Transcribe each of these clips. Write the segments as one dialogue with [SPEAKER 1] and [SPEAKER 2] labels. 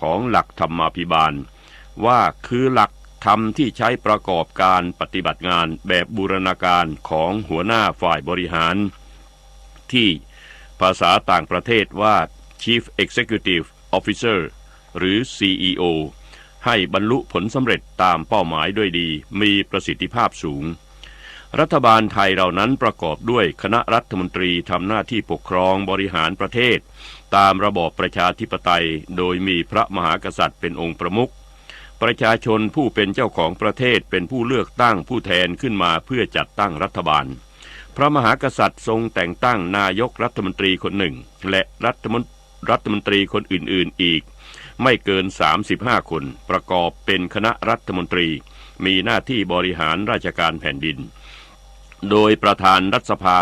[SPEAKER 1] ของหลักธรรมาภิบาล ว่าคือหลักธรรมที่ใช้ประกอบการปฏิบัติงานแบบบูรณาการของหัวหน้าฝ่ายบริหาร ที่ภาษาต่างประเทศว่า Chief Executive Officer หรือ CEO ให้บรรลุผลสำเร็จตามเป้าหมายด้วยดี มีประสิทธิภาพสูง รัฐบาลไทยเหล่านั้นประกอบด้วยคณะรัฐมนตรีทำหน้าที่ปกครองบริหารประเทศ ตามระบอบประชาธิปไตย โดยมีพระมหากษัตริย์เป็นองค์ประมุขประชาชนผู้เป็นเจ้าของประเทศเป็นผู้เลือกตั้งผู้แทนขึ้นมาเพื่อจัดตั้งรัฐบาล พระมหากษัตริย์ทรงแต่งตั้งนายกรัฐมนตรีคนหนึ่ง และรัฐมนรัฐมนตรีคนอื่นๆอีก ไม่เกิน 35 คน ประกอบเป็นคณะรัฐมนตรี มีหน้าที่บริหารราชการแผ่นดิน โดยประธานรัฐสภา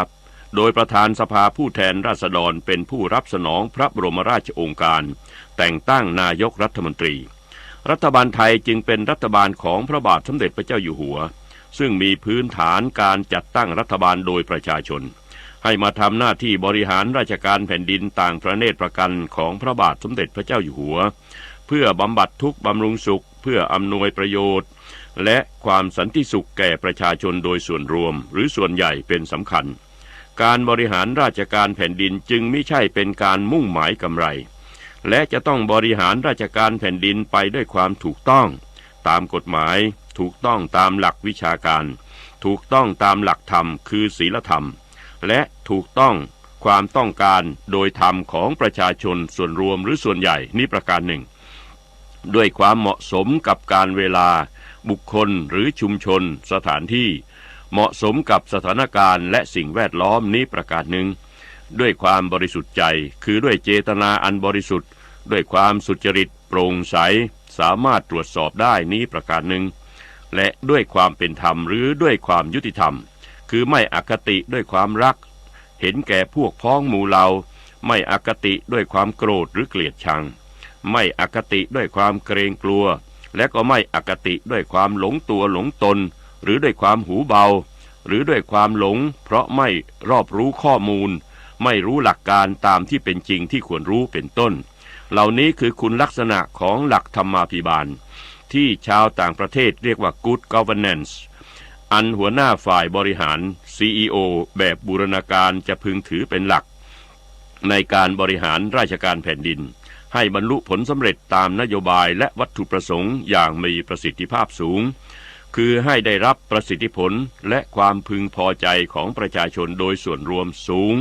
[SPEAKER 1] โดยประธานสภาผู้แทนราษฎรเป็นผู้รับสนองพระบรมราชโองการ แต่งตั้งนายกรัฐมนตรี รัฐบาลไทยจึงเป็นรัฐบาลของพระบาทสมเด็จพระเจ้าอยู่หัว ซึ่งมีพื้นฐานการจัดตั้งรัฐบาลโดยประชาชน ให้มาทำหน้าที่บริหารราชการแผ่นดินต่างประเนตรประกันของพระบาทสมเด็จพระเจ้าอยู่หัว เพื่อบำบัดทุกบำรุงสุข เพื่ออำนวยประโยชน์ และความสันติสุขแก่ประชาชนโดยส่วนรวมหรือส่วนใหญ่เป็นสำคัญ การบริหารราชการแผ่นดินจึงไม่ใช่เป็นการมุ่งหมายกำไร และจะต้องบริหารราชการแผ่นดินไปด้วยความถูกต้อง ตามกฎหมาย ถูกต้องตามหลักวิชาการ ถูกต้องตามหลักธรรมคือศีลธรรม และถูกต้องความต้องการโดยธรรมของประชาชนส่วนรวมหรือส่วนใหญ่นี่ประการหนึ่ง ด้วยความเหมาะสมกับการเวลา บุคคลหรือชุมชน สถานที่ เหมาะสมกับสถานการณ์และสิ่งแวดล้อมนี้ประการหนึ่ง ด้วยความบริสุทธิ์ใจคือด้วยเจตนาอันบริสุทธิ์ ด้วยความสุจริตโปร่งใส สามารถตรวจสอบได้นี้ประการหนึ่ง และด้วยความเป็นธรรมหรือด้วยความยุติธรรม คือไม่อคติด้วยความรัก เห็นแก่พวกพ้องหมู่เรา ไม่อคติด้วยความโกรธหรือเกลียดชัง ไม่อคติด้วยความเกรงกลัว และก็ไม่อคติด้วยความหลงตัวหลงตน หรือด้วยความหูเบา หรือด้วยความหลง เพราะไม่รอบรู้ข้อมูล ไม่รู้หลักการตามที่เป็นจริงที่ควรรู้เป็นต้น เหล่านี้คือคุณลักษณะของหลักธรรมาภิบาล ที่ชาวต่างประเทศเรียกว่า good governance อันหัวหน้าฝ่ายบริหาร CEO แบบบูรณาการจะพึงถือเป็นหลัก ในการบริหารราชการแผ่นดิน ให้บรรลุผลสำเร็จตามนโยบายและวัตถุประสงค์อย่างมีประสิทธิภาพสูง คือให้ได้รับประสิทธิผลและความพึงพอใจของประชาชนโดยส่วนรวมสูง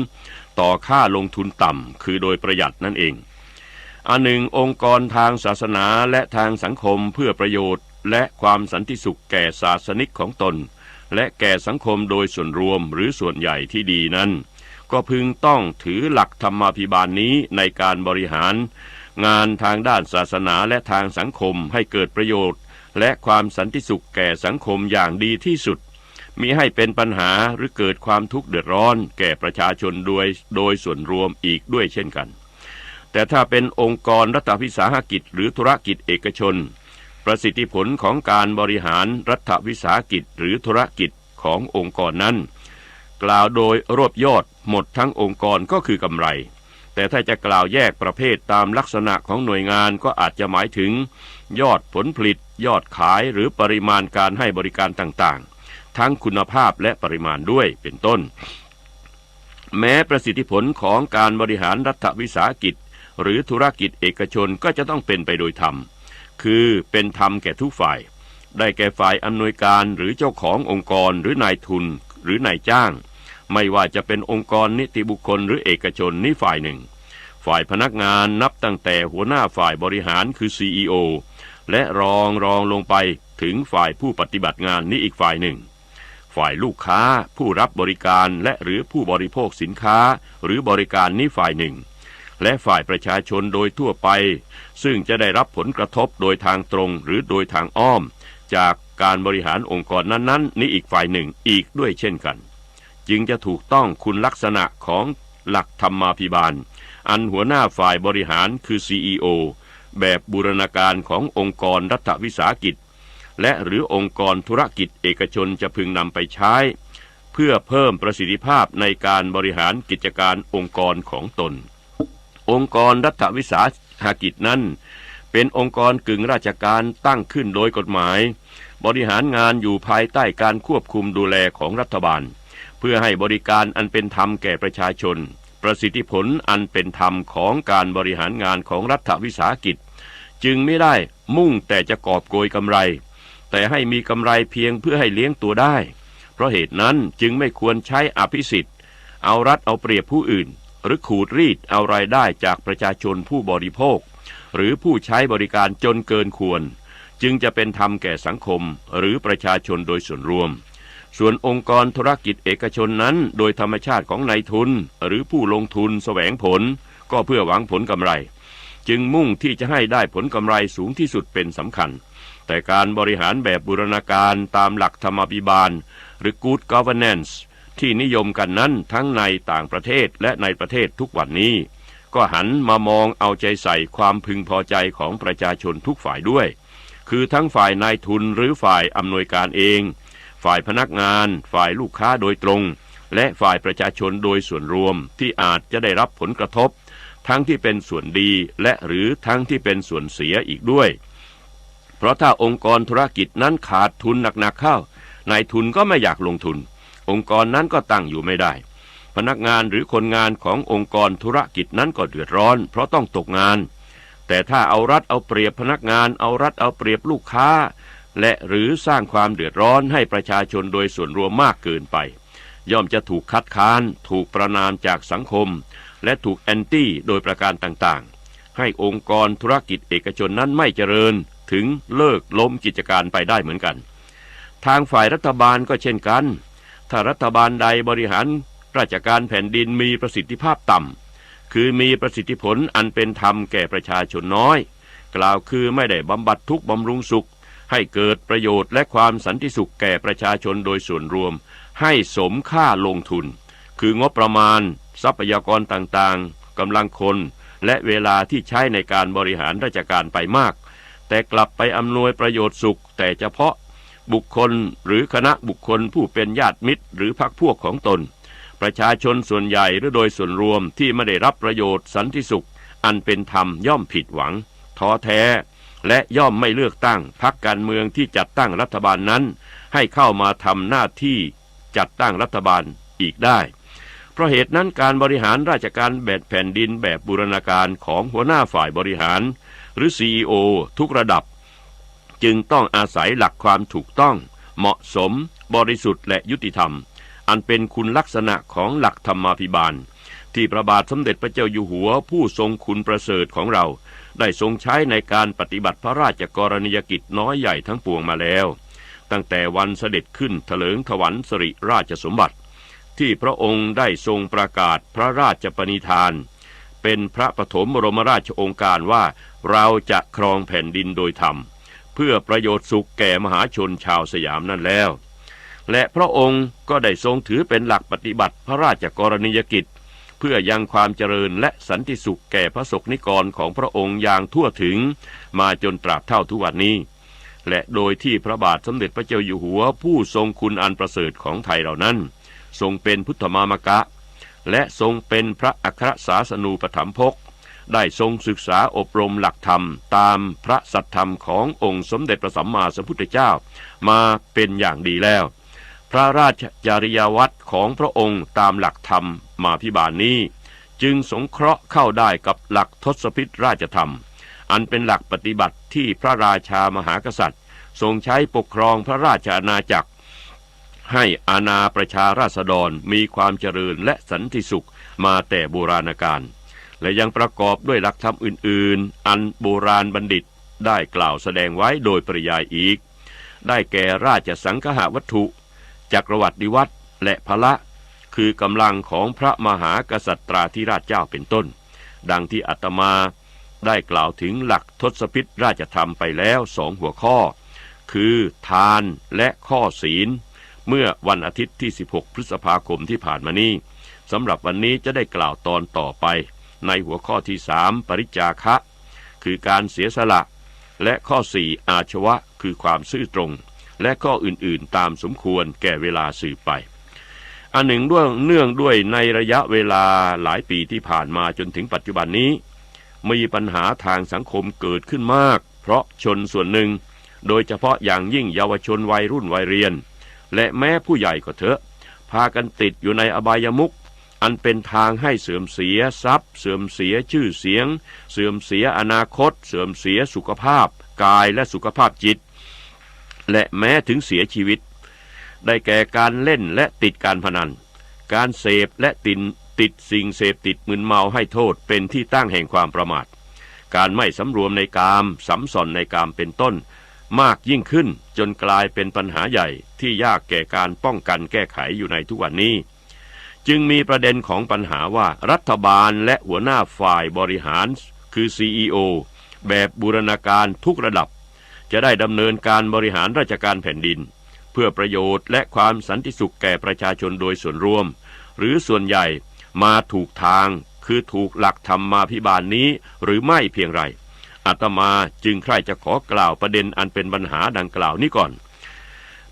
[SPEAKER 1] ต่อค่าลงทุนต่ำคือโดยประหยัดนั่นเองอันหนึ่งองค์กรทางศาสนาและทางสังคมเพื่อประโยชน์ และความสันติสุขแก่ศาสนิกของตน และแก่สังคมโดยส่วนรวมหรือส่วนใหญ่ที่ดีนั้น ก็พึงต้องถือหลักธรรมาภิบาลนนี้ในการบริหาร งานทางด้านศาสนาและทางสังคมให้เกิดประโยชน์ และความสันติสุขแก่สังคมอย่างดีที่สุดมีให้เป็นปัญหาหรือเกิดความทุกข์เดือดร้อน แก่ประชาชนโดยโดยส่วนรวมอีกด้วยเช่นกัน แต่ถ้าเป็นองค์กรรัฐวิสาหกิจ หรือธุรกิจเอกชน ประสิทธิผลของการบริหารรัฐวิสาหกิจหรือธุรกิจขององค์กรนั้น กล่าวโดยรวบยอดหมดทั้งองค์กรก็คือกำไรแต่ถ้าจะกล่าวแยกประเภทตามลักษณะของหน่วยงานก็อาจจะหมายถึง ยอดผลผลิต ยอดขายหรือปริมาณการให้บริการต่างๆ ทั้งคุณภาพและปริมาณด้วยเป็นต้น แม้ประสิทธิผลของการบริหารรัฐวิสาหกิจ หรือธุรกิจเอกชนก็จะต้องเป็นไปโดยธรรม คือเป็นธรรมแก่ทุกฝ่าย ได้แก่ฝ่ายอำนวยการหรือเจ้าขององค์กรหรือนายทุน หรือนายจ้าง ไม่ว่าจะเป็นองค์กรนิติบุคคลหรือเอกชนนี่ฝ่ายหนึ่งฝ่ายพนักงานนับตั้งแต่หัวหน้าฝ่ายบริหารคือ CEO และรองรองลงไปถึงฝ่ายผู้ปฏิบัติงานนี้อีกฝ่ายหนึ่ง ฝ่ายลูกค้าผู้รับบริการและหรือผู้บริโภคสินค้า หรือบริการนี้ฝ่ายหนึ่ง และฝ่ายประชาชนโดยทั่วไป ซึ่งจะได้รับผลกระทบโดยทางตรงหรือโดยทางอ้อม จากการบริหารองค์กรนั้นๆ นี้อีกฝ่ายหนึ่งอีกด้วยเช่นกัน จึงจะถูกต้องคุณลักษณะของหลักธรรมาภิบาล อันหัวหน้าฝ่ายบริหารคือ CEO แบบบูรณาการขององค์กรรัฐวิสาหกิจ และหรือองค์กรธุรกิจเอกชนจะพึงนำไปใช้ เพื่อเพิ่มประสิทธิภาพในการบริหารกิจการองค์กรของตน องค์กรรัฐวิสาหกิจนั้น เป็นองค์กรกึ่งราชการตั้งขึ้นโดยกฎหมาย บริหารงานอยู่ภายใต้การควบคุมดูแลของรัฐบาล เพื่อให้บริการอันเป็นธรรมแก่ประชาชนประสิทธิผลอันเป็นธรรมของการบริหารงานของรัฐวิสาหกิจ จึงไม่ได้มุ่งแต่จะกอบโกยกำไร แต่ให้มีกำไรเพียงเพื่อให้เลี้ยงตัวได้ เพราะเหตุนั้นจึงไม่ควรใช้อภิสิทธิ์ เอารัดเอาเปรียบผู้อื่น หรือขูดรีดเอารายได้จากประชาชนผู้บริโภค หรือผู้ใช้บริการจนเกินควร จึงจะเป็นธรรมแก่สังคมหรือประชาชนโดยส่วนรวมส่วนองค์กรธุรกิจเอกชนนั้น โดยธรรมชาติของนายทุน หรือผู้ลงทุนแสวงผล ก็เพื่อหวังผลกำไร จึงมุ่งที่จะให้ได้ผลกำไรสูงที่สุดเป็นสำคัญ แต่การบริหารแบบบูรณาการตามหลักธรรมาภิบาล หรือ Good Governance ที่นิยมกันนั้นทั้งในต่างประเทศและในประเทศทุกวันนี้ ก็หันมามองเอาใจใส่ความพึงพอใจของประชาชนทุกฝ่ายด้วย คือทั้งฝ่ายนายทุนหรือฝ่ายอำนวยการเอง ฝ่ายพนักงาน ฝ่ายลูกค้าโดยตรง และฝ่ายประชาชนโดยส่วนรวมที่อาจจะได้รับผลกระทบ ทั้งที่เป็นส่วนดีและหรือทั้งที่เป็นส่วนเสียอีกด้วย เพราะถ้าองค์กรธุรกิจนั้นขาดทุนหนักๆเข้านายทุนก็ไม่อยากลงทุน องค์กรนั้นก็ตั้งอยู่ไม่ได้ พนักงานหรือคนงานขององค์กรธุรกิจนั้นก็เดือดร้อน เพราะต้องตกงาน แต่ถ้าเอารัดเอาเปรียบพนักงานเอารัดเอาเปรียบลูกค้า และหรือสร้างความเดือดร้อนให้ประชาชนโดยส่วนรวมมากเกินไป ย่อมจะถูกคัดค้าน ถูกประนามจากสังคม และถูกแอนตี้โดยประการต่างๆ ให้องค์กรธุรกิจเอกชนนั้นไม่เจริญถึงเลิกล้มกิจการไปได้เหมือนกัน ทางฝ่ายรัฐบาลก็เช่นกัน ถ้ารัฐบาลใดบริหารราชการแผ่นดินมีประสิทธิภาพต่ำ คือมีประสิทธิผลอันเป็นธรรมแก่ประชาชนน้อย กล่าวคือไม่ได้บำบัดทุกบำรุงสุข ให้เกิดประโยชน์และความสันติสุขแก่ประชาชนโดยส่วนรวม ให้สมค่าลงทุน คืองบประมาณ ทรัพยากรต่างๆกำลังคน และเวลาที่ใช้ในการบริหารราชการไปมาก แต่กลับไปอำนวยประโยชน์สุข แต่เฉพาะบุคคลหรือคณะบุคคลผู้เป็นญาติมิตร หรือพรรคพวกของตน ประชาชนส่วนใหญ่หรือโดยส่วนรวมที่ไม่ได้รับประโยชน์สันติสุข อันเป็นธรรมย่อมผิดหวังท้อแท้ และย่อมไม่เลือกตั้งพรรคการเมืองที่จัดตั้งรัฐบาลนั้น ให้เข้ามาทำหน้าที่จัดตั้งรัฐบาลอีกได้ เพราะเหตุนั้นการบริหารราชการแบบแผ่นดินแบบบูรณาการของหัวหน้าฝ่ายบริหาร หรือ CEO ทุกระดับ จึงต้องอาศัยหลักความถูกต้อง เหมาะสม บริสุทธิ์และยุติธรรม อันเป็นคุณลักษณะของหลักธรรมาภิบาล ที่พระบาทสมเด็จพระเจ้าอยู่หัวผู้ทรงคุณประเสริฐของเรา ได้ทรงใช้ในการปฏิบัติพระราชกรณียกิจน้อยใหญ่ทั้งปวงมาแล้ว ตั้งแต่วันเสด็จขึ้นเถลิงถวันสริราชสมบัติ ที่พระองค์ได้ทรงประกาศพระราชปณิธาน เป็นพระปฐมบรมราชองการว่าเราจะครองแผ่นดินโดยธรรม เพื่อประโยชน์สุขแก่มหาชนชาวสยามนั่นแล้ว และพระองค์ก็ได้ทรงถือเป็นหลักปฏิบัติพระราชกรณียกิจ เพื่อยังความเจริญและสันติสุขแก่พระสกนิกรของพระองค์อย่างทั่วถึง มาจนตราบเท่าทุกวันนี้และโดยที่พระบาทสมเด็จพระเจ้าอยู่หัวผู้ทรงคุณอันประเสริฐของไทยเหล่านั้น ทรงเป็นพุทธมามกะ และทรงเป็นพระอัครศาสนูปถัมภกได้ทรงศึกษาอบรมหลักธรรม ตามพระสัทธรรมขององค์สมเด็จพระสัมมาสัมพุทธเจ้า มาเป็นอย่างดีแล้ว พระราชจริยวัตรของพระองค์ตามหลักธรรมมาพิบาลนี้ จึงสงเคราะห์เข้าได้กับหลักทศพิธราชธรรม อันเป็นหลักปฏิบัติที่พระราชามหากษัตริย์ ทรงใช้ปกครองพระราชอาณาจักร ให้อาณาประชาราษฎรมีความเจริญและสันติสุขมาแต่โบราณกาลและยังประกอบด้วยหลักธรรมอื่น ๆ อันโบราณบัณฑิตได้กล่าวแสดงไว้โดยปริยายอีก ได้แก่ราชสังคหวัตถุ จักรวรรดิวัตรและพละ คือกำลังของพระมหากษัตราธิราชเจ้าเป็นต้น ดังที่อาตมาได้กล่าวถึงหลักทศพิธราชธรรมไปแล้วสองหัวข้อ คือทานและข้อศีล เมื่อวันอาทิตย์ที่ 16 พฤษภาคมที่ผ่านมานี้สำหรับวันนี้จะได้กล่าวตอนต่อไป ในหัวข้อที่สามปริจาคะ คือการเสียสละ และข้อสี่อาชวะ คือความซื่อตรง และข้ออื่นๆตามสมควรแก่เวลาสืบไป อันหนึ่งด้วยเนื่องด้วยในระยะเวลาหลายปีที่ผ่านมาจนถึงปัจจุบันนี้ มีปัญหาทางสังคมเกิดขึ้นมาก เพราะชนส่วนหนึ่ง โดยเฉพาะอย่างยิ่งเยาวชนวัยรุ่นวัยเรียน และแม้ผู้ใหญ่ก็เถอะ พากันติดอยู่ในอบายมุขอันเป็นทางให้เสื่อมเสียทรัพย์ เสื่อมเสียชื่อเสียง เสื่อมเสียอนาคต เสื่อมเสียสุขภาพ กายและสุขภาพจิต และแม้ถึงเสียชีวิต ได้แก่การเล่นและติดการพนัน การเสพและติดติดสิ่งเสพติดมึนเมาให้โทษเป็นที่ตั้งแห่งความประมาท การไม่สำรวมในกามสำสอนในกามเป็นต้น มากยิ่งขึ้นจนกลายเป็นปัญหาใหญ่ที่ยากแก่การป้องกันแก้ไขอยู่ในทุกวันนี้ จึงมีประเด็นของปัญหาว่ารัฐบาลและหัวหน้าฝ่ายบริหาร คือ CEO แบบบูรณาการทุกระดับ จะได้ดำเนินการบริหารราชการแผ่นดิน เพื่อประโยชน์และความสันติสุขแก่ประชาชนโดยส่วนรวม หรือส่วนใหญ่มาถูกทางคือถูกหลักธรรมมาพิบาลนนี้หรือไม่เพียงไร อาตมาจึงใคร่จะขอกล่าวประเด็นอันเป็นปัญหาดังกล่าวนี้ก่อน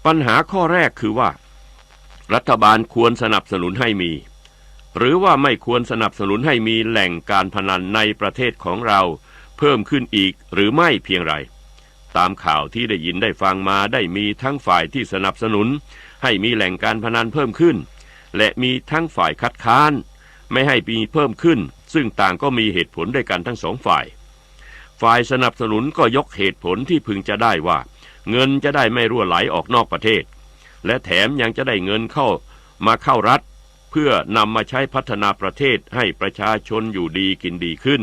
[SPEAKER 1] ปัญหาข้อแรกคือว่า รัฐบาลควรสนับสนุนให้มี หรือว่าไม่ควรสนับสนุนให้มีแหล่งการพนันในประเทศของเรา เพิ่มขึ้นอีกหรือไม่เพียงไร ตามข่าวที่ได้ยินได้ฟังมาได้มีทั้งฝ่ายที่สนับสนุน ให้มีแหล่งการพนันเพิ่มขึ้น และมีทั้งฝ่ายคัดค้าน ไม่ให้มีเพิ่มขึ้น ซึ่งต่างก็มีเหตุผลด้วยกันทั้งสองฝ่าย ฝ่ายสนับสนุนก็ยกเหตุผลที่พึงจะได้ว่า เงินจะได้ไม่รั่วไหลออกนอกประเทศ และแถมยังจะได้เงินเข้ามาเข้ารัฐ เพื่อนำมาใช้พัฒนาประเทศให้ประชาชนอยู่ดีกินดีขึ้น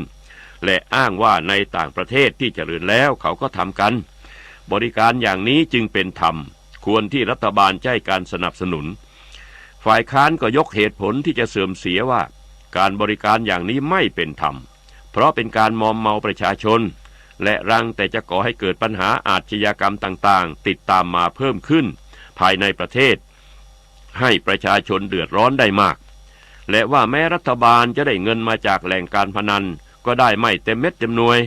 [SPEAKER 1] และอ้างว่าในต่างประเทศที่เจริญแล้วเขาก็ทำกัน บริการอย่างนี้จึงเป็นธรรม ควรที่รัฐบาลใช้การสนับสนุน ฝ่ายค้านก็ยกเหตุผลที่จะเสื่อมเสียว่า การบริการอย่างนี้ไม่เป็นธรรม เพราะเป็นการมอมเมาประชาชน และรังแต่จะก่อให้เกิดปัญหาอาชญากรรมต่างๆ ติดตามมาเพิ่มขึ้น ภายในประเทศ ให้ประชาชนเดือดร้อนได้มาก และว่าแม้รัฐบาลจะได้เงินมาจากแหล่งการพนัน ก็ได้ไม่เต็มเม็ดเต็มหน่วย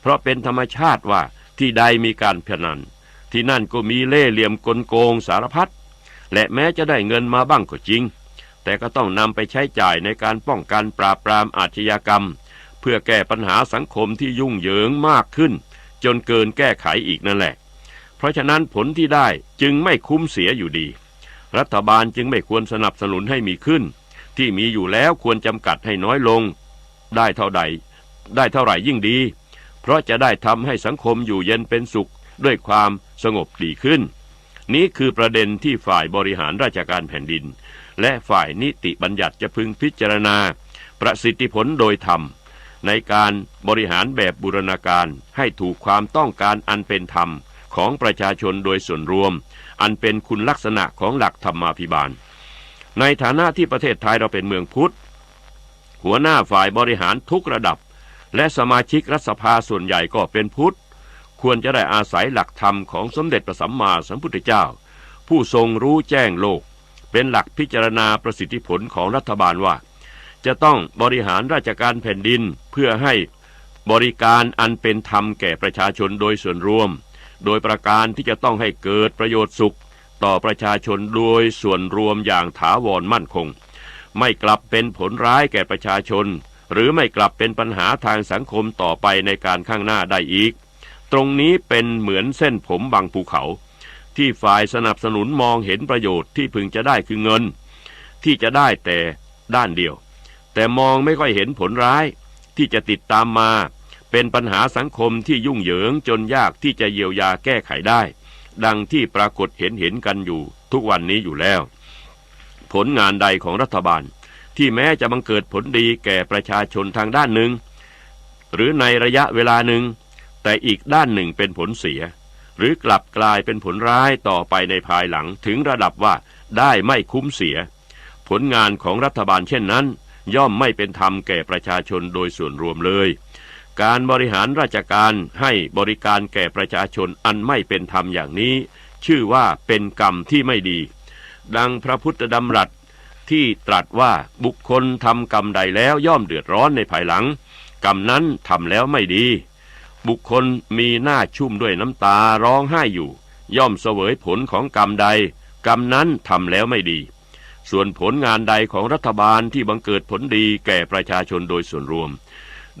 [SPEAKER 1] เพราะเป็นธรรมชาติว่าที่ใดมีการพนัน ที่นั่นก็มีเล่เหลี่ยมกลโกงสารพัดและแม้จะได้เงินมาบ้างก็จริง แต่ก็ต้องนำไปใช้จ่ายในการป้องกันปราบปรามอาชญากรรม พื่อแก้ปัญหาสังคมที่ยุ่งเหยิงมากขึ้น จนเกินแก้ไขอีกนั่นแหละ เพราะฉะนั้นผลที่ได้จึงไม่คุ้มเสียอยู่ดี รัฐบาลจึงไม่ควรสนับสนุนให้มีขึ้น ที่มีอยู่แล้วควรจำกัดให้น้อยลง ได้เท่าใด ได้เท่าไหร่ยิ่งดี เพราะจะได้ทำให้สังคมอยู่เย็นเป็นสุขด้วยความสงบดีขึ้น นี้คือประเด็นที่ฝ่ายบริหารราชการแผ่นดิน และฝ่ายนิติบัญญัติจะพึงพิจารณา ประสิทธิผลโดยธรรม ในการบริหารแบบบูรณาการให้ถูกความต้องการอันเป็นธรรมของประชาชนโดยส่วนรวม อันเป็นคุณลักษณะของหลักธรรมาภิบาล ในฐานะที่ประเทศไทยเราเป็นเมืองพุทธ หัวหน้าฝ่ายบริหารทุกระดับ และสมาชิกรัฐสภาส่วนใหญ่ก็เป็นพุทธ ควรจะได้อาศัยหลักธรรมของสมเด็จพระสัมมาสัมพุทธเจ้า ผู้ทรงรู้แจ้งโลก เป็นหลักพิจารณาประสิทธิผลของรัฐบาลว่า จะต้องบริหารราชการแผ่นดินเพื่อให้บริการอันเป็นธรรมแก่ประชาชนโดยส่วนรวม โดยประการที่จะต้องให้เกิดประโยชน์สุข ต่อประชาชนโดยส่วนรวมอย่างถาวรมั่นคง ไม่กลับเป็นผลร้ายแก่ประชาชน หรือไม่กลับเป็นปัญหาทางสังคมต่อไปในการข้างหน้าได้อีก ตรงนี้เป็นเหมือนเส้นผมบางภูเขา ที่ฝ่ายสนับสนุนมองเห็นประโยชน์ที่พึงจะได้คือเงิน ที่จะได้แต่ด้านเดียว แต่มองไม่ค่อยเห็นผลร้ายที่จะติดตามมา เป็นปัญหาสังคมที่ยุ่งเหยิงจนยากที่จะเยียวยาแก้ไขได้ ดังที่ปรากฏเห็นเห็นกันอยู่ ทุกวันนี้อยู่แล้ว ผลงานใดของรัฐบาล ที่แม้จะบังเกิดผลดีแก่ประชาชนทางด้านหนึ่ง หรือในระยะเวลาหนึ่ง แต่อีกด้านหนึ่งเป็นผลเสีย หรือกลับกลายเป็นผลร้ายต่อไปในภายหลังถึงระดับว่าได้ไม่คุ้มเสีย ผลงานของรัฐบาลเช่นนั้น ย่อมไม่เป็นธรรมแก่ประชาชนโดยส่วนรวมเลย การบริหารราชการให้บริการแก่ประชาชนอันไม่เป็นธรรมอย่างนี้ ชื่อว่าเป็นกรรมที่ไม่ดี ดังพระพุทธดำรัสที่ตรัสว่าบุคคลทำกรรมใดแล้วย่อมเดือดร้อนในภายหลัง กรรมนั้นทำแล้วไม่ดี บุคคลมีหน้าชุ่มด้วยน้ำตาร้องไห้อยู่ ย่อมเสวยผลของกรรมใด กรรมนั้นทำแล้วไม่ดี ส่วนผลงานใดของรัฐบาลที่บังเกิดผลดีแก่ประชาชนโดยส่วนรวม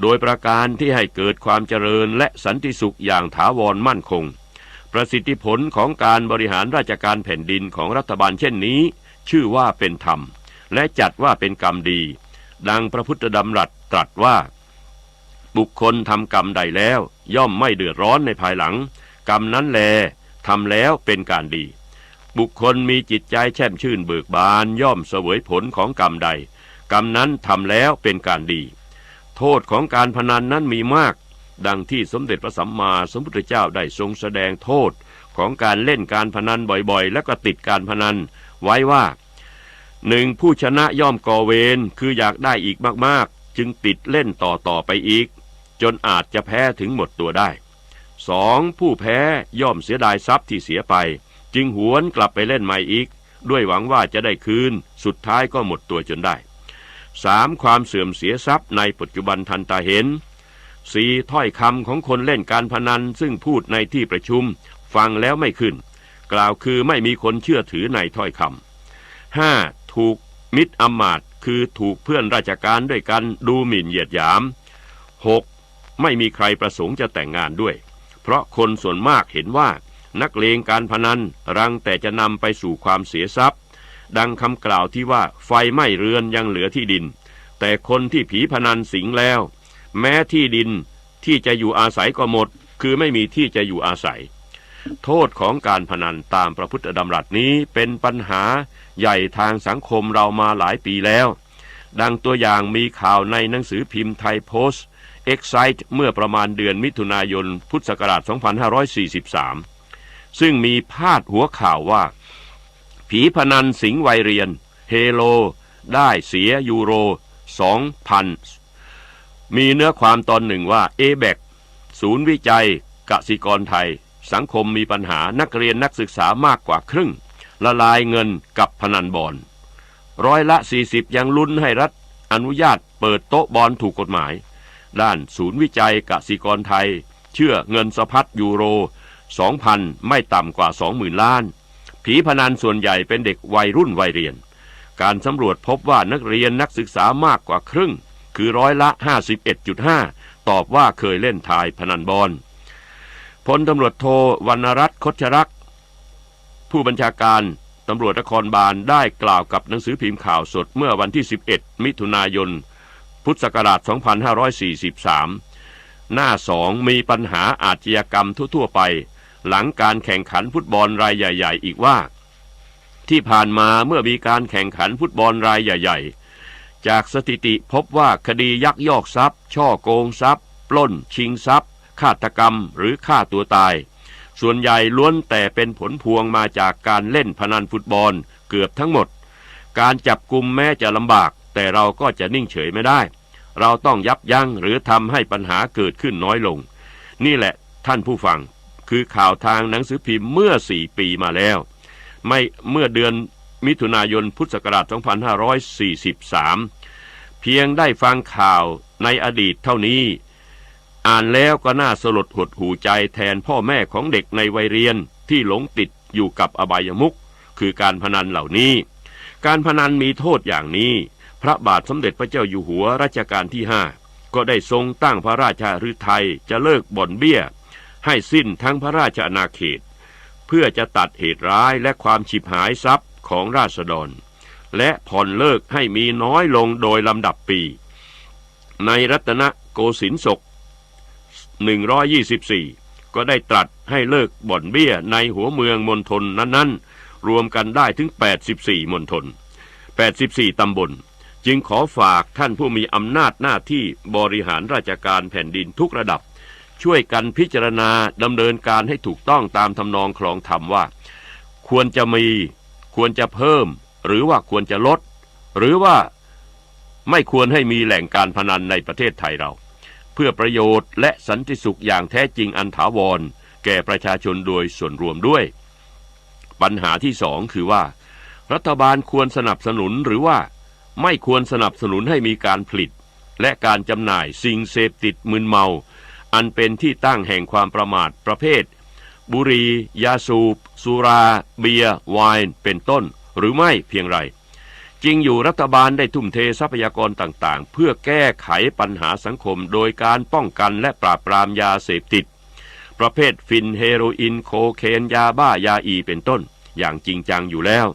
[SPEAKER 1] โดยประการที่ให้เกิดความเจริญและสันติสุขอย่างถาวรมั่นคง ประสิทธิผลของการบริหารราชการแผ่นดินของรัฐบาลเช่นนี้ ชื่อว่าเป็นธรรม และจัดว่าเป็นกรรมดี ดังพระพุทธดำรัสตรัสว่า บุคคลทำกรรมใดแล้ว ย่อมไม่เดือดร้อนในภายหลัง กรรมนั้นแลทำแล้วเป็นการดี บุคคลมีจิตใจแช่มชื่นเบิกบานย่อมเสวยผลของกรรมใด กรรมนั้นทำแล้วเป็นการดี โทษของการพนันนั้นมีมาก ดังที่สมเด็จพระสัมมาสัมพุทธเจ้าได้ทรงแสดงโทษของการเล่นการพนันบ่อยๆ และก็ติดการพนันไว้ว่าหนึ่งผู้ชนะย่อมก่อเวรคืออยากได้อีกมากๆ จึงติดเล่นต่อๆไปอีก จนอาจจะแพ้ถึงหมดตัวได้สองผู้แพ้ย่อมเสียดายทรัพย์ที่เสียไป จึงหวนกลับไปเล่นใหม่อีก ด้วยหวังว่าจะได้คืน สุดท้ายก็หมดตัวจนได้สามความเสื่อมเสียทรัพย์ในปัจจุบันทันตาเห็นสี่ถ้อยคำของคนเล่นการพนันซึ่งพูดในที่ประชุม ฟังแล้วไม่ขึ้น กล่าวคือไม่มีคนเชื่อถือในถ้อยคำห้าถูกมิตรอมาตคือถูกเพื่อนราชการด้วยกันดูหมิ่นเหยียดหยามหกไม่มีใครประสงค์จะแต่งงานด้วย เพราะคนส่วนมากเห็นว่า นักเลงการพนัน รังแต่จะนำไปสู่ความเสียทรัพย์ ดังคำกล่าวที่ว่าไฟไหม้เรือนยังเหลือที่ดิน แต่คนที่ผีพนันสิงแล้ว แม้ที่ดินที่จะอยู่อาศัยก็หมด คือไม่มีที่จะอยู่อาศัย โทษของการพนันตามพระพุทธดำรัสนี้เป็นปัญหาใหญ่ทางสังคมเรามาหลายปีแล้ว ดังตัวอย่างมีข่าวในหนังสือพิมพ์ไทยโพสต์เอ็กไซต์เมื่อประมาณเดือนมิถุนายนพุทธศักราช 2543 ซึ่งมีพาดหัวข่าวว่า ผีพนันสิงวัยเรียน เฮโล ได้เสียยูโร2,000มีเนื้อความตอนหนึ่งว่าเอแบกศูนย์วิจัยกสิกรไทย สังคมมีปัญหานักเรียนนักศึกษามากกว่าครึ่ง ละลายเงินกับพนันบอลร้อยละ 40 ยังลุ้นให้รัฐอนุญาตเปิดโต๊ะบอลถูกกฎหมาย ด้านศูนย์วิจัยกสิกรไทย เชื่อเงินสะพัดยูโร 2,000 ไม่ต่ำกว่า 20,000 ล้าน ผีพนันส่วนใหญ่เป็นเด็กวัยรุ่นวัยเรียน การสำรวจพบว่านักเรียนนักศึกษามากกว่าครึ่ง คือร้อยละ 51.5 ตอบว่าเคยเล่นทายพนันบอลพลตำรวจโทวรรณรัตน์คชรักผู้บัญชาการตำรวจนครบาลได้กล่าวกับหนังสือพิมพ์ข่าวสดเมื่อวันที่ 11 มิถุนายน พุทธศักราช 2543 หน้าสองมีปัญหาอาชญากรรมทั่ว ๆ ไป หลังการแข่งขันฟุตบอลรายใหญ่ ๆ อีกว่า ที่ผ่านมาเมื่อมีการแข่งขันฟุตบอลรายใหญ่ ๆ จากสถิติพบว่าคดียักยอกทรัพย์ ช่อโกงทรัพย์ ปล้น ชิงทรัพย์ฆาตกรรมหรือฆ่าตัวตาย ส่วนใหญ่ล้วนแต่เป็นผลพวงมาจากการเล่นพนันฟุตบอลเกือบทั้งหมด การจับกลุ่มแม้จะลำบาก แต่เราก็จะนิ่งเฉยไม่ได้ เราต้องยับยั้งหรือทำให้ปัญหาเกิดขึ้นน้อยลง นี่แหละท่านผู้ฟัง คือข่าวทางหนังสือพิมพ์เมื่อสี่ปีมาแล้ว ไม่เมื่อเดือนมิถุนายนพุทธศักราช 2543 เพียงได้ฟังข่าวในอดีตเท่านี้ อ่านแล้วก็น่าสลดหดหูใจแทนพ่อแม่ของเด็กในวัยเรียนที่หลงติดอยู่กับอบายมุขคือการพนันเหล่านี้ การพนันมีโทษอย่างนี้ พระบาทสมเด็จพระเจ้าอยู่หัวรัชกาลที่ห้าก็ได้ทรงตั้งพระราชาฤทัยจะเลิกบ่อนเบี้ย ให้สิ้นทั้งพระราชอาณาเขต เพื่อจะตัดเหตุร้ายและความฉิบหายทรัพย์ของราษฎร และผ่อนเลิกให้มีน้อยลงโดยลำดับปี ในรัตนโกสินทร์ศก 124 ก็ได้ตรัสให้เลิกบ่อนเบี้ยในหัวเมืองมณฑลนั้นๆ รวมกันได้ถึง 84มณฑล84 ตำบล จึงขอฝากท่านผู้มีอำนาจหน้าที่บริหารราชการแผ่นดินทุกระดับ ช่วยกันพิจารณาดำเนินการให้ถูกต้องตามทำนองคลองธรรมว่า ควรจะมี ควรจะเพิ่ม หรือว่าควรจะลด หรือว่าไม่ควรให้มีแหล่งการพนันในประเทศไทยเรา เพื่อประโยชน์และสันติสุขอย่างแท้จริงอันถาวร แก่ประชาชนโดยส่วนรวมด้วย ปัญหาที่สองคือว่า รัฐบาลควรสนับสนุนหรือว่าไม่ควรสนับสนุนให้มีการผลิต และการจำหน่ายสิ่งเสพติดมึนเมา อันเป็นที่ตั้งแห่งความประมาทประเภท บุรี ยาสูบ สุรา เบียร์ไวน์เป็นต้น หรือไม่เพียงไร จริงอยู่รัฐบาลได้ทุ่มเททรัพยากรต่างๆ เพื่อแก้ไขปัญหาสังคม โดยการป้องกันและปราบปรามยาเสพติด ประเภทฟินเฮโรอีนโคเคนยาบ้ายาอีเป็นต้น อย่างจริงจังอยู่แล้ว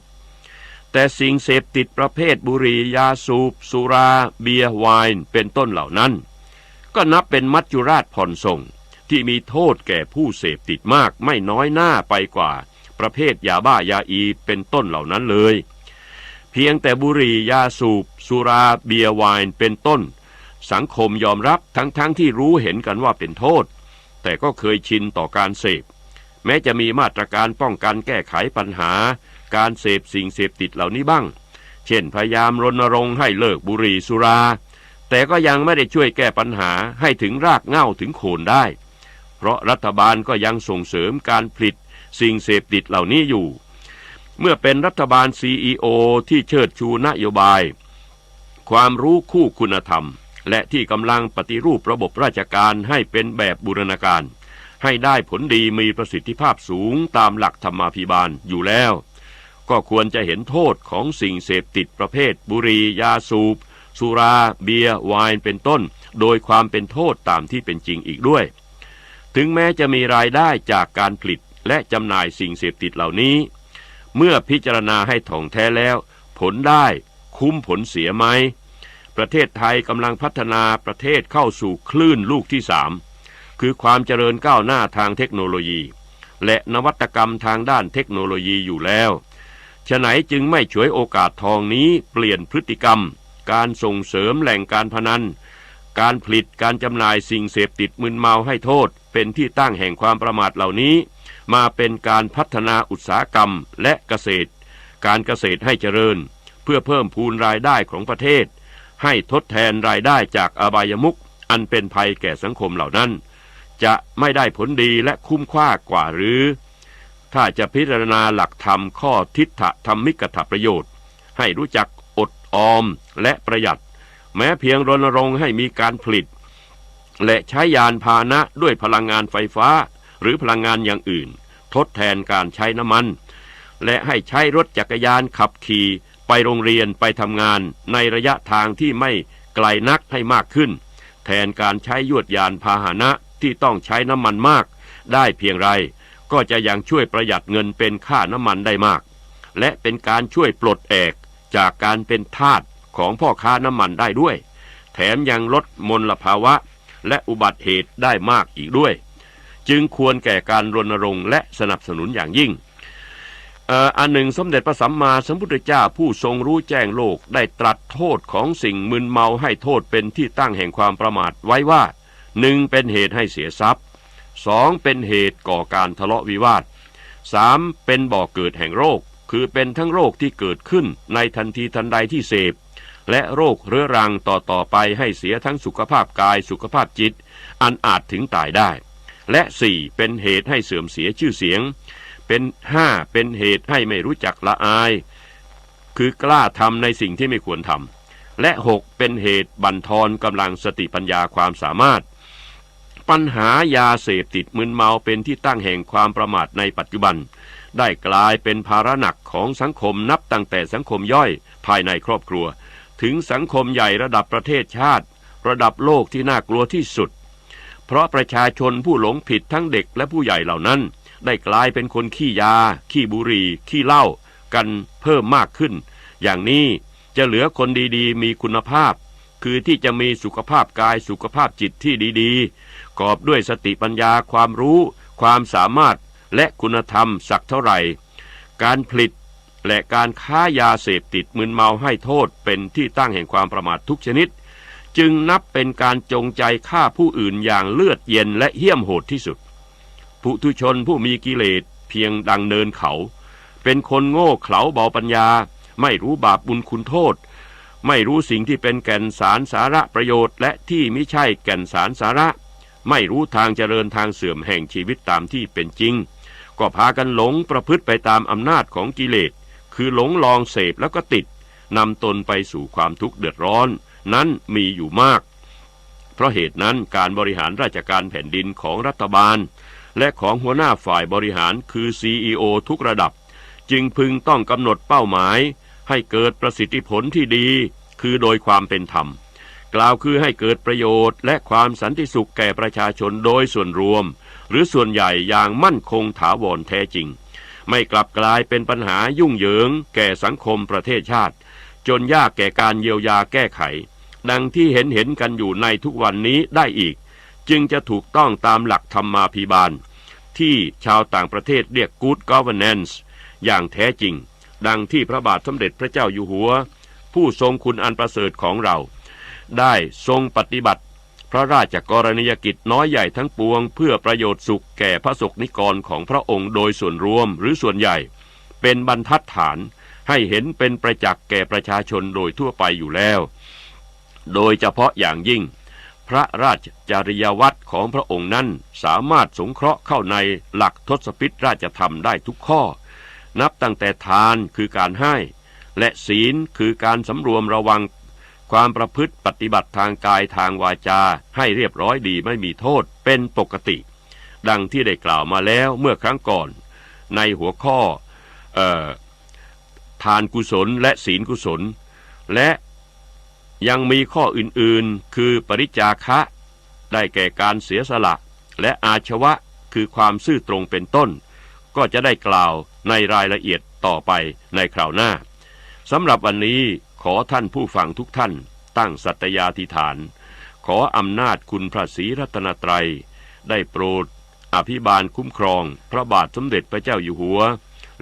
[SPEAKER 1] แต่สิ่งเสพติดประเภทบุหรี่ยาสูบ สุรา เบียร์ไวน์เป็นต้นเหล่านั้น ก็นับเป็นมัจจุราชผ่อนส่ง ที่มีโทษแก่ผู้เสพติดมากไม่น้อยหน้าไปกว่า ประเภทยาบ้ายาอีเป็นต้นเหล่านั้นเลย เพียงแต่บุหรี่ยาสูบ สุราเบียร์ไวน์เป็นต้น สังคมยอมรับทั้งๆทที่รู้เห็นกันว่าเป็นโทษ แต่ก็เคยชินต่อการเสพ แม้จะมีมาตรการป้องกันแก้ไขปัญหา การเสพสิ่งเสพติดเหล่านี้บ้าง เช่นพยายามรณรงค์ให้เลิกบุหรี่สุรา แต่ก็ยังไม่ได้ช่วยแก้ปัญหาให้ถึงรากเหง้าถึงโคนได้ เพราะรัฐบาลก็ยังส่งเสริมการผลิตสิ่งเสพติดเหล่านี้อยู่ เมื่อเป็นรัฐบาลซีอที่เชิดชูนโยบาย ความรู้คู่คุณธรรม และที่กำลังปฏิรูประบบราชการให้เป็นแบบบูรณาการ ให้ได้ผลดีมีประสิทธิภาพสูงตามหลักธรรมาภิบาลอยู่แล้ว ก็ควรจะเห็นโทษของสิ่งเสพติดประเภทบุหรี่ยาสูบ สุรา เบียร์ไวน์เป็นต้น โดยความเป็นโทษตามที่เป็นจริงอีกด้วย ถึงแม้จะมีรายได้จากการผลิตและจำหน่ายสิ่งเสพติดเหล่านี้ เมื่อพิจารณาให้ถ่องแท้แล้ว ผลได้คุ้มผลเสียไหม ประเทศไทยกำลังพัฒนาประเทศเข้าสู่คลื่นลูกที่สามคือความเจริญก้าวหน้าทางเทคโนโลยี และนวัตกรรมทางด้านเทคโนโลยีอยู่แล้วฉะไหนจึงไม่ฉวยโอกาสทองนี้เปลี่ยนพฤติกรรม การส่งเสริมแหล่งการพนัน การผลิตการจำหน่ายสิ่งเสพติดมึนเมาให้โทษ เป็นที่ตั้งแห่งความประมาทเหล่านี้ มาเป็นการพัฒนาอุตสาหกรรมและเกษตร การเกษตรให้เจริญ เพื่อเพิ่มพูนรายได้ของประเทศ ให้ทดแทนรายได้จากอบายมุกอันเป็นภัยแก่สังคมเหล่านั้น จะไม่ได้ผลดีและคุ้มค่ากว่าหรือ ถ้าจะพิจารณาหลักธรรมข้อทิฏฐธรรมิกถประโยชน์ ให้รู้จักอดออม และประหยัด แม้เพียงรณรงค์ให้มีการผลิต และใช้ยานพาหนะด้วยพลังงานไฟฟ้า หรือพลังงานอย่างอื่น ทดแทนการใช้น้ำมัน และให้ใช้รถจักรยานขับขี่ ไปโรงเรียนไปทำงานในระยะทางที่ไม่ไกลนักให้มากขึ้น แทนการใช้ยวดยานพาหนะที่ต้องใช้น้ำมันมาก ได้เพียงไรก็จะยังช่วยประหยัดเงินเป็นค่าน้ำมันได้มาก และเป็นการช่วยปลดแอกจากการเป็นทาส ของพ่อค้าน้ำมันได้ด้วย แถมยังลดมลภาวะและอุบัติเหตุได้มากอีกด้วย จึงควรแก่การรณรงค์และสนับสนุนอย่างยิ่งอันหนึ่งสมเด็จพระสัมมาสัมพุทธเจ้าผู้ทรงรู้แจ้งโลกได้ตรัสโทษของสิ่งมึนเมาให้โทษเป็นที่ตั้งแห่งความประมาทไว้ว่าหนึ่งเป็นเหตุให้เสียทรัพย์สองเป็นเหตุก่อการทะเลาะวิวาทสามเป็นบ่อกเกิดแห่งโรค คือเป็นทั้งโรคที่เกิดขึ้นในทันทีทันใดที่เสพ และโรคเรื้อรังต่อต่อไปให้เสียทั้งสุขภาพกายสุขภาพจิต อันอาจถึงตายได้ และสี่เป็นเหตุให้เสื่อมเสียชื่อเสียง เป็นห้าเป็นเหตุให้ไม่รู้จักละอาย คือกล้าทำในสิ่งที่ไม่ควรทำและหกเป็นเหตุบั่นทอนกำลังสติปัญญาความสามารถ ปัญหายาเสพติดมึนเมาเป็นที่ตั้งแห่งความประมาทในปัจจุบันได้กลายเป็นภาระหนักของสังคมนับตั้งแต่สังคมย่อยภายในครอบครัว ถึงสังคมใหญ่ระดับประเทศชาติ ระดับโลกที่น่ากลัวที่สุด เพราะประชาชนผู้หลงผิดทั้งเด็กและผู้ใหญ่เหล่านั้น ได้กลายเป็นคนขี้ยา ขี้บุหรี่ ขี้เหล้ากันเพิ่มมากขึ้น อย่างนี้จะเหลือคนดีๆ มีคุณภาพ คือที่จะมีสุขภาพกายสุขภาพจิตที่ดีๆ กอบด้วยสติปัญญาความรู้ ความสามารถและคุณธรรมสักเท่าไหร่ การผลิต และการค้ายาเสพติดมึนเมาให้โทษเป็นที่ตั้งแห่งความประมาททุกชนิด จึงนับเป็นการจงใจฆ่าผู้อื่นอย่างเลือดเย็นและเหี้ยมโหดที่สุดผู้ทุชนผู้มีกิเลสเพียงดังเนินเขา เป็นคนโง่เขลาเบาปัญญา ไม่รู้บาปบุญคุณโทษ ไม่รู้สิ่งที่เป็นแก่นสารสาระประโยชน์ และที่ไม่ใช่แก่นสารสาระ ไม่รู้ทางเจริญทางเสื่อมแห่งชีวิตตามที่เป็นจริง ก็พากันหลงประพฤติไปตามอำนาจของกิเลส คือหลงลองเสพแล้วก็ติดนำตนไปสู่ความทุกข์เดือดร้อน นั้นมีอยู่มาก เพราะเหตุนั้นการบริหารราชการแผ่นดินของรัฐบาล และของหัวหน้าฝ่ายบริหารคือ CEO ทุกระดับ จึงพึงต้องกำหนดเป้าหมาย ให้เกิดประสิทธิผลที่ดี คือโดยความเป็นธรรม กล่าวคือให้เกิดประโยชน์ และความสันติสุขแก่ประชาชนโดยส่วนรวม หรือส่วนใหญ่อย่างมั่นคงถาวรแท้จริง ไม่กลับกลายเป็นปัญหายุ่งเหยิง แก่สังคมประเทศชาติ จนยากแก่การเยียวยาแก้ไข ดังที่เห็นเห็นกันอยู่ในทุกวันนี้ได้อีก จึงจะถูกต้องตามหลักธรรมาภิบาล ที่ชาวต่างประเทศเรียก good governance อย่างแท้จริง ดังที่พระบาทสมเด็จพระเจ้าอยู่หัว ผู้ทรงคุณอันประเสริฐของเรา ได้ทรงปฏิบัติ พระราชกรณียกิจน้อยใหญ่ทั้งปวง เพื่อประโยชน์สุขแก่พระสกนิกรของพระองค์โดยส่วนรวมหรือส่วนใหญ่ เป็นบรรทัดฐานให้เห็นเป็นประจักษ์แก่ประชาชนโดยทั่วไปอยู่แล้ว โดยเฉพาะอย่างยิ่ง พระราชจริยวัตรของพระองค์นั้นสามารถสงเคราะห์เข้าในหลักทศพิธราชธรรมได้ทุกข้อ นับตั้งแต่ทานคือการให้ และศีลคือการสำรวมระวัง ความประพฤติปฏิบัติทางกายทางวาจา ให้เรียบร้อยดีไม่มีโทษเป็นปกติ ดังที่ได้กล่าวมาแล้วเมื่อครั้งก่อน ในหัวข้อออทานกุศลและศีลกุศล และยังมีข้ออื่นๆ คือปริจาคะ ได้แก่การเสียสละ และอาชวะคือความซื่อตรงเป็นต้น ก็จะได้กล่าวในรายละเอียดต่อไปในคราวหน้าสำหรับวันนี้ ขอท่านผู้ฟังทุกท่าน ตั้งสัตยาธิฐาน ขออำนาจคุณพระศรีรัตนตรัย ได้โปรด อภิบาลคุ้มครอง พระบาทสมเด็จพระเจ้าอยู่หัว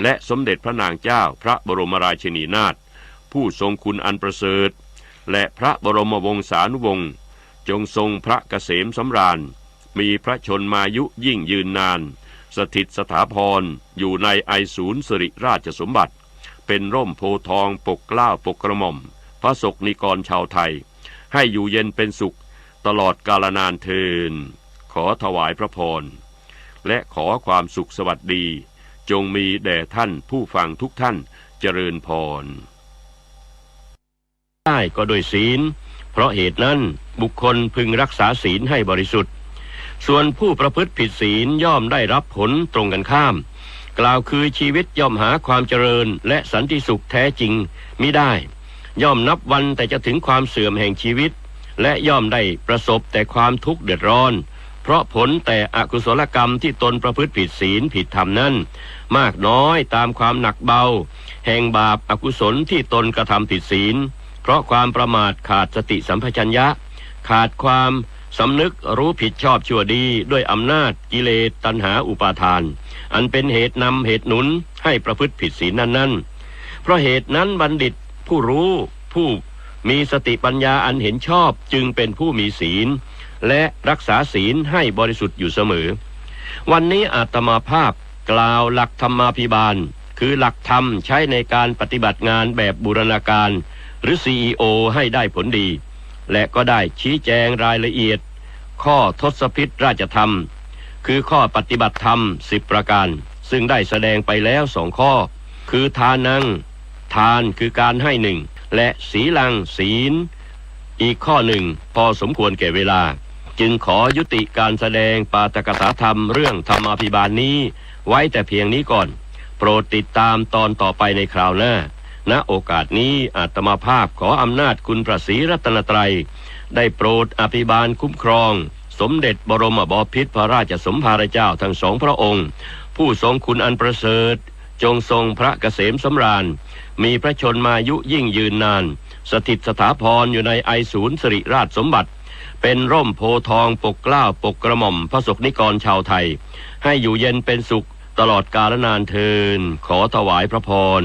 [SPEAKER 1] และสมเด็จพระนางเจ้าพระบรมราชินีนาถผู้ทรงคุณอันประเสริฐ และพระบรมวงศานุวงศ์จงทรงพระเกษมสำราญ มีพระชนมายุยิ่งยืนนาน สถิตสถาพรอยู่ในไอศูนย์สิริราชสมบัติ เป็นร่มโพทองปกกล้าปกกระหม่อม พระศกนิกรชาวไทย ให้อยู่เย็นเป็นสุข ตลอดกาลนานเทิน ขอถวายพระพร และขอความสุขสวัสดี จงมีแด่ท่านผู้ฟังทุกท่านเจริญพร ได้ก็โดยศีล เพราะเหตุนั้นบุคคลพึงรักษาศีลให้บริสุทธิ์ ส่วนผู้ประพฤติผิดศีลย่อมได้รับผลตรงกันข้าม กล่าวคือชีวิตย่อมหาความเจริญและสันติสุขแท้จริงมิได้ ย่อมนับวันแต่จะถึงความเสื่อมแห่งชีวิต และย่อมได้ประสบแต่ความทุกข์เดือดร้อน เพราะผลแต่อกุศลกรรมที่ตนประพฤติผิดศีลผิดธรรมนั้น มากน้อยตามความหนักเบา แห่งบาปอากุศลที่ตนกระทำผิดศีล เพราะความประมาทขาดสติสัมปชัญญะ ขาดความ สำนึกรู้ผิดชอบชั่วดีด้วยอำนาจกิเลสตัณหาอุปาทาน อันเป็นเหตุนำเหตุหนุนให้ประพฤติผิดศีลนั้นๆเพราะเหตุนั้นบัณฑิตผู้รู้ผู้มีสติปัญญาอันเห็นชอบจึงเป็นผู้มีศีล และรักษาศีลให้บริสุทธิ์อยู่เสมอ วันนี้อาตมาภาพกล่าวหลักธรรมาภิบาล คือหลักธรรมใช้ในการปฏิบัติงานแบบบูรณาการ หรือ CEO ให้ได้ผลดี และก็ได้ชี้แจงรายละเอียด ข้อทศพิษราชธรรม คือข้อปฏิบัติธรรมสิบประการ ซึ่งได้แสดงไปแล้วสองข้อ คือทานัง ทานคือการให้หนึ่ง และศีลังศีล อีกข้อหนึ่งพอสมควรแก่เวลา จึงขอยุติการแสดงปาตกถาธรรมเรื่องธรรมาภิบาลนี้ ไว้แต่เพียงนี้ก่อน โปรดติดตามตอนต่อไปในคราวหน้า ณโอกาสนี้อาตมาภาพขออำนาจคุณพระศรีรัตนตรัย ได้โปรดอภิบาลคุ้มครอง สมเด็จบรมบพิตรพระราชสมภารเจ้าทั้งสองพระองค์ ผู้ทรงคุณอันประเสริฐ จงทรงพระเกษมสำราญ มีพระชนมายุยิ่งยืนนาน สถิตสถาพรอยู่ในไอศูนย์สิริราชสมบัติเป็นร่มโพทองปกกล้าปกกระหม่อมพระศกนิกรชาวไทย ให้อยู่เย็นเป็นสุขตลอดกาลนานเทินขอถวายพระพร